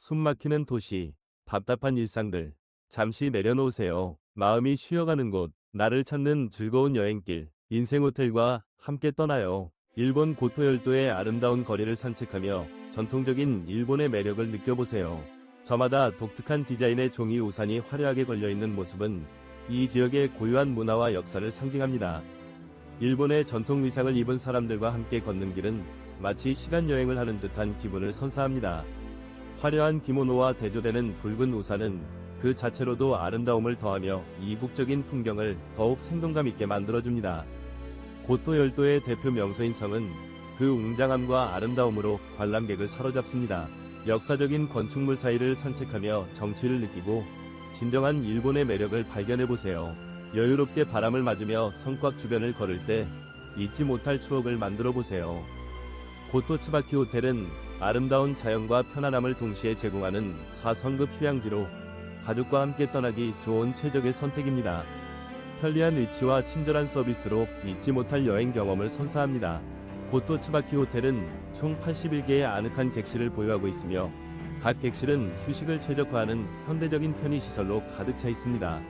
숨막히는 도시, 답답한 일상들. 잠시 내려놓으세요. 마음이 쉬어가는 곳, 나를 찾는 즐거운 여행길, 인생 호텔과 함께 떠나요. 일본 고토 열도의 아름다운 거리를 산책하며 전통적인 일본의 매력을 느껴보세요. 저마다 독특한 디자인의 종이 우산이 화려하게 걸려있는 모습은 이 지역의 고유한 문화와 역사를 상징합니다. 일본의 전통 의상을 입은 사람들과 함께 걷는 길은 마치 시간 여행을 하는 듯한 기분을 선사합니다. 화려한 기모노와 대조되는 붉은 우산은 그 자체로도 아름다움을 더하며 이국적인 풍경을 더욱 생동감 있게 만들어줍니다. 고토 열도의 대표 명소인 성은 그 웅장함과 아름다움으로 관람객을 사로잡습니다. 역사적인 건축물 사이를 산책하며 정취를 느끼고 진정한 일본의 매력을 발견해보세요. 여유롭게 바람을 맞으며 성곽 주변을 걸을 때 잊지 못할 추억을 만들어 보세요. 고토 츠바키 호텔은 아름다운 자연과 편안함을 동시에 제공하는 4성급 휴양지로 가족과 함께 떠나기 좋은 최적의 선택입니다. 편리한 위치와 친절한 서비스로 잊지 못할 여행 경험을 선사합니다. 고토 츠바키 호텔은 총 81개의 아늑한 객실을 보유하고 있으며 각 객실은 휴식을 최적화하는 현대적인 편의 시설로 가득 차 있습니다.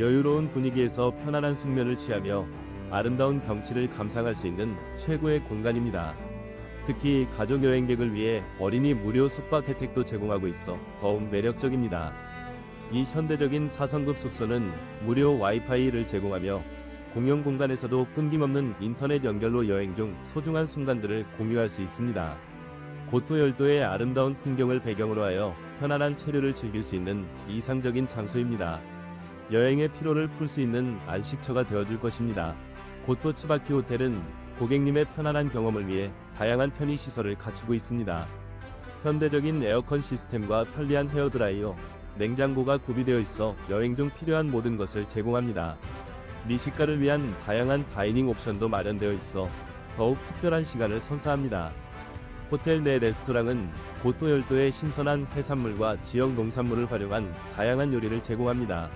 여유로운 분위기에서 편안한 숙면을 취하며 아름다운 경치를 감상할 수 있는 최고의 공간입니다. 특히 가족 여행객을 위해 어린이 무료 숙박 혜택도 제공하고 있어 더욱 매력적입니다. 이 현대적인 4성급 숙소는 무료 와이파이를 제공하며 공용 공간에서도 끊김없는 인터넷 연결로 여행 중 소중한 순간들을 공유할 수 있습니다. 고토 열도의 아름다운 풍경을 배경으로 하여 편안한 체류를 즐길 수 있는 이상적인 장소입니다. 여행의 피로를 풀 수 있는 안식처가 되어줄 것입니다. 고토 츠바키 호텔은 고객님의 편안한 경험을 위해 다양한 편의 시설을 갖추고 있습니다. 현대적인 에어컨 시스템과 편리한 헤어드라이어, 냉장고가 구비되어 있어 여행 중 필요한 모든 것을 제공합니다. 미식가를 위한 다양한 다이닝 옵션도 마련되어 있어 더욱 특별한 시간을 선사합니다. 호텔 내 레스토랑은 고토 열도의 신선한 해산물과 지역 농산물을 활용한 다양한 요리를 제공합니다.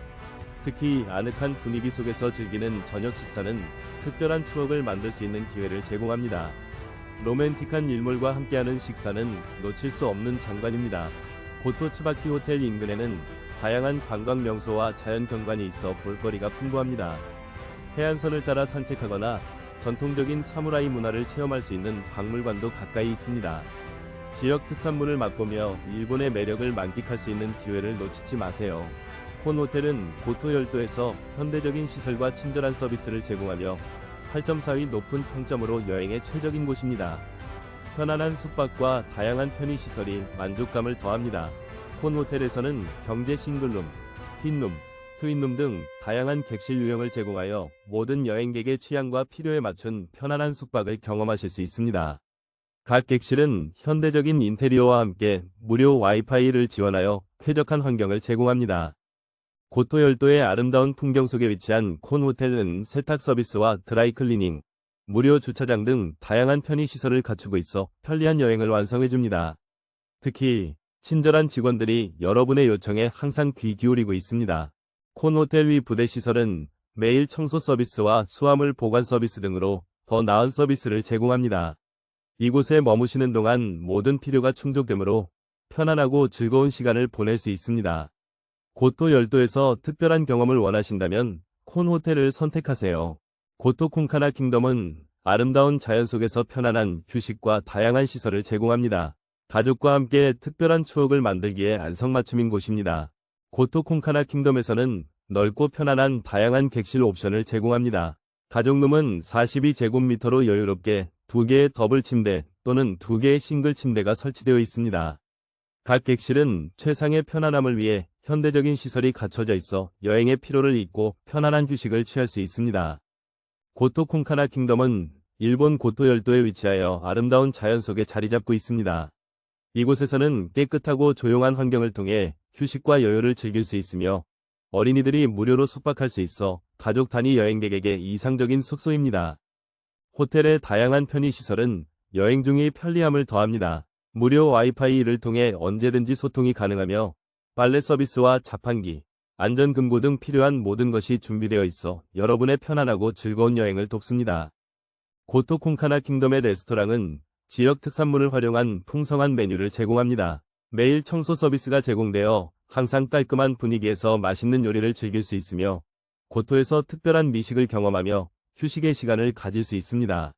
특히 아늑한 분위기 속에서 즐기는 저녁 식사는 특별한 추억을 만들 수 있는 기회를 제공합니다. 로맨틱한 일몰과 함께하는 식사는 놓칠 수 없는 장관입니다. 고토 츠바키 호텔 인근에는 다양한 관광 명소와 자연 경관이 있어 볼거리가 풍부합니다. 해안선을 따라 산책하거나 전통적인 사무라이 문화를 체험할 수 있는 박물관도 가까이 있습니다. 지역 특산물을 맛보며 일본의 매력을 만끽할 수 있는 기회를 놓치지 마세요. 콘 호텔은 고토 열도에서 현대적인 시설과 친절한 서비스를 제공하며 8.4위 높은 평점으로 여행에 최적인 곳입니다. 편안한 숙박과 다양한 편의시설이 만족감을 더합니다. 콘 호텔에서는 경제 싱글룸, 흰룸, 트윈룸 등 다양한 객실 유형을 제공하여 모든 여행객의 취향과 필요에 맞춘 편안한 숙박을 경험하실 수 있습니다. 각 객실은 현대적인 인테리어와 함께 무료 와이파이를 지원하여 쾌적한 환경을 제공합니다. 고토 열도의 아름다운 풍경 속에 위치한 콘 호텔은 세탁 서비스와 드라이클리닝, 무료 주차장 등 다양한 편의시설을 갖추고 있어 편리한 여행을 완성해줍니다. 특히 친절한 직원들이 여러분의 요청에 항상 귀 기울이고 있습니다. 콘 호텔 위 부대 시설은 매일 청소 서비스와 수화물 보관 서비스 등으로 더 나은 서비스를 제공합니다. 이곳에 머무시는 동안 모든 필요가 충족되므로 편안하고 즐거운 시간을 보낼 수 있습니다. 고토 열도에서 특별한 경험을 원하신다면 콘 호텔을 선택하세요. 고토 콩카나 킹덤은 아름다운 자연 속에서 편안한 휴식과 다양한 시설을 제공합니다. 가족과 함께 특별한 추억을 만들기에 안성맞춤인 곳입니다. 고토 콩카나 킹덤에서는 넓고 편안한 다양한 객실 옵션을 제공합니다. 가족룸은 42제곱미터로 여유롭게 2개의 더블 침대 또는 2개의 싱글 침대가 설치되어 있습니다. 각 객실은 최상의 편안함을 위해 현대적인 시설이 갖춰져 있어 여행의 피로를 잊고 편안한 휴식을 취할 수 있습니다. 고토 콩카나 킹덤은 일본 고토 열도에 위치하여 아름다운 자연 속에 자리 잡고 있습니다. 이곳에서는 깨끗하고 조용한 환경을 통해 휴식과 여유를 즐길 수 있으며 어린이들이 무료로 숙박할 수 있어 가족 단위 여행객에게 이상적인 숙소입니다. 호텔의 다양한 편의시설은 여행 중의 편리함을 더합니다. 무료 와이파이를 통해 언제든지 소통이 가능하며 빨래 서비스와 자판기, 안전금고 등 필요한 모든 것이 준비되어 있어 여러분의 편안하고 즐거운 여행을 돕습니다. 고토 콩카나 킹덤의 레스토랑은 지역 특산물을 활용한 풍성한 메뉴를 제공합니다. 매일 청소 서비스가 제공되어 항상 깔끔한 분위기에서 맛있는 요리를 즐길 수 있으며 고토에서 특별한 미식을 경험하며 휴식의 시간을 가질 수 있습니다.